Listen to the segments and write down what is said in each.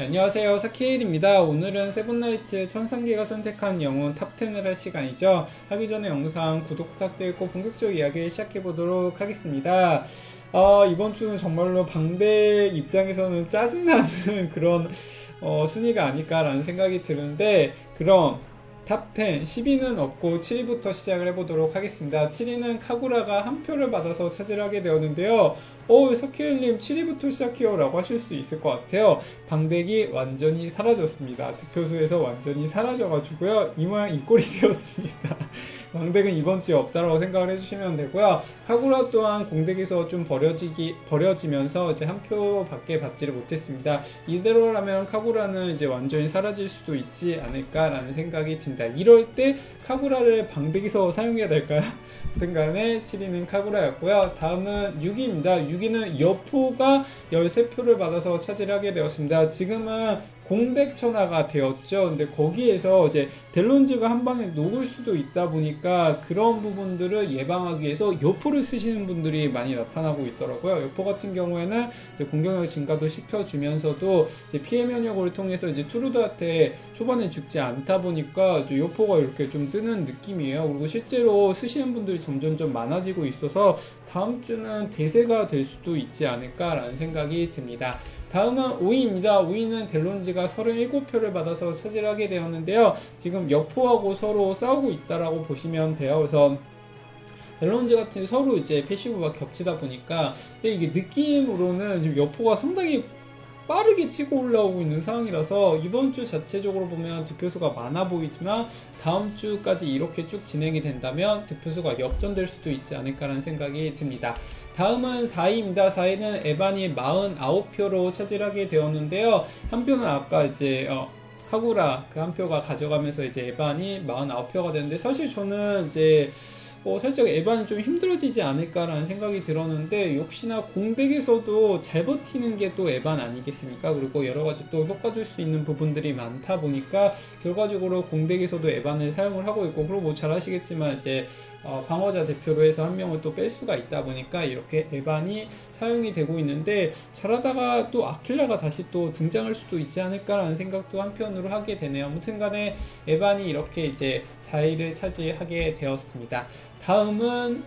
네, 안녕하세요. 사키일입니다. 오늘은 세븐나이츠 천상계가 선택한 영웅 탑10을 할 시간이죠. 하기 전에 영상 구독 부탁드리고 본격적으로 이야기를 시작해 보도록 하겠습니다. 아 이번 주는 정말로 방대 입장에서는 짜증나는 그런 어, 순위가 아닐까라는 생각이 드는데 그럼 탑10 10위는 없고 7위부터 시작을 해보도록 하겠습니다 7위는 카구라가 한 표를 받아서 차지하게 되었는데요 어, 석희엘님 7위부터 시작해요 라고 하실 수 있을 것 같아요. 방대기 완전히 사라졌습니다. 득표수에서 완전히 사라져가지고요. 이 모양 이 꼴이 되었습니다. 방대은 이번 주에 없다라고 생각을 해주시면 되고요. 카구라 또한 공대기에서 좀 버려지기, 버려지면서 이제 한 표밖에 받지를 못했습니다. 이대로라면 카구라는 이제 완전히 사라질 수도 있지 않을까라는 생각이 듭니다. 이럴 때 카구라를 방대기서 사용해야 될까요? 등간에 7위는 카구라였고요. 다음은 6위입니다. 6위는 여포가 13표를 받아서 차지하게 되었습니다. 지금은 공백 천하가 되었죠. 근데 거기에서 이제 델론즈가 한 방에 녹을 수도 있다 보니까 그런 부분들을 예방하기 위해서 여포를 쓰시는 분들이 많이 나타나고 있더라고요. 여포 같은 경우에는 이제 공격력 증가도 시켜주면서도 피해 면역을 통해서 이제 투르드한테 초반에 죽지 않다 보니까 여포가 이렇게 좀 뜨는 느낌이에요. 그리고 실제로 쓰시는 분들이 점점 좀 많아지고 있어서 다음 주는 대세가 될 수도 있지 않을까라는 생각이 듭니다. 다음은 5위입니다. 5위는 델론즈가 37표를 받아서 차지하게 되었는데요. 지금 여포하고 서로 싸우고 있다라고 보시면 돼요. 그래서 델론즈 같은 서로 이제 패시브가 겹치다 보니까 근데 이게 느낌으로는 지금 여포가 상당히 빠르게 치고 올라오고 있는 상황이라서 이번 주 자체적으로 보면 득표수가 많아 보이지만 다음 주까지 이렇게 쭉 진행이 된다면 득표수가 역전될 수도 있지 않을까라는 생각이 듭니다. 다음은 4위입니다. 4위는 에반이 49표로 차지하게 되었는데요. 한 표는 아까 이제 어, 카구라 그 한 표가 가져가면서 이제 에반이 49표가 되는데 사실 저는 이제 어, 살짝 에반이 좀 힘들어지지 않을까라는 생각이 들었는데 역시나 공백에서도 잘 버티는 게 또 에반 아니겠습니까? 그리고 여러 가지 또 효과 줄 수 있는 부분들이 많다 보니까 결과적으로 공백에서도 에반을 사용을 하고 있고 그리고 뭐 잘 아시겠지만 이제 어, 방어자 대표로 해서 한 명을 또 뺄 수가 있다 보니까 이렇게 에반이 사용이 되고 있는데 잘하다가 또 아킬라가 다시 또 등장할 수도 있지 않을까라는 생각도 한편으로 하게 되네요. 아무튼 간에 에반이 이렇게 이제 4위를 차지하게 되었습니다. 다음은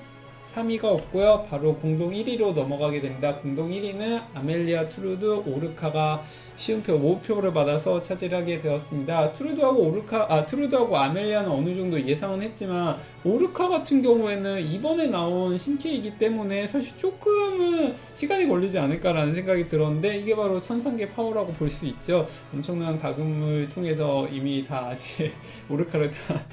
3위가 없고요. 바로 공동 1위로 넘어가게 됩니다. 공동 1위는 아멜리아 트루드 오르카가 시음표 5표를 받아서 차지하게 되었습니다. 트루드하고 오르카 아 트루드하고 아멜리아는 어느 정도 예상은 했지만 오르카 같은 경우에는 이번에 나온 신캐이기 때문에 사실 조금은 시간이 걸리지 않을까라는 생각이 들었는데 이게 바로 천상계 파워라고 볼 수 있죠. 엄청난 가금을 통해서 이미 다 아직 오르카를 다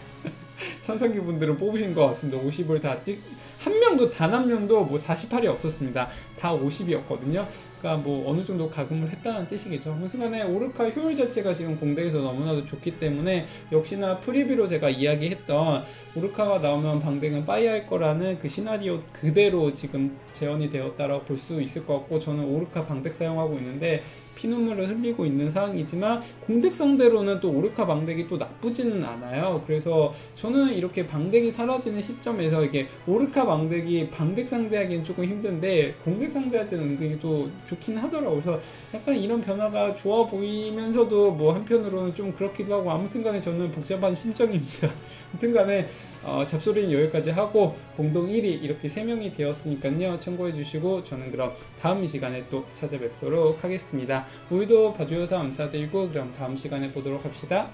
천상기 분들은 뽑으신 것 같습니다. 50을 다 찍, 한 명도, 단 한 명도 뭐 48이 없었습니다. 다 50이었거든요. 그러니까 뭐 어느 정도 가금을 했다는 뜻이겠죠. 무슨 간에 오르카 효율 자체가 지금 공대에서 너무나도 좋기 때문에 역시나 프리뷰로 제가 이야기했던 오르카가 나오면 방댕은 빠이할 거라는 그 시나리오 그대로 지금 재현이 되었다라고 볼 수 있을 것 같고 저는 오르카 방덱 사용하고 있는데 피눈물을 흘리고 있는 상황이지만 공덱 상대로는 또 오르카 방덱이 또 나쁘지는 않아요. 그래서 저는 이렇게 방덱이 사라지는 시점에서 이게 오르카 방덱이 방덱 상대하기는 조금 힘든데 공덱 상대할 때는 은근히 또 좋긴 하더라고요. 그래서 약간 이런 변화가 좋아 보이면서도 뭐 한편으로는 좀 그렇기도 하고 아무튼 간에 저는 복잡한 심정입니다. 아무튼 간에 어, 잡소리는 여기까지 하고 공동 1위 이렇게 3명이 되었으니까요. 참고해 주시고 저는 그럼 다음 시간에 또 찾아뵙도록 하겠습니다. 오늘도 봐주셔서 감사드리고 그럼 다음 시간에 보도록 합시다.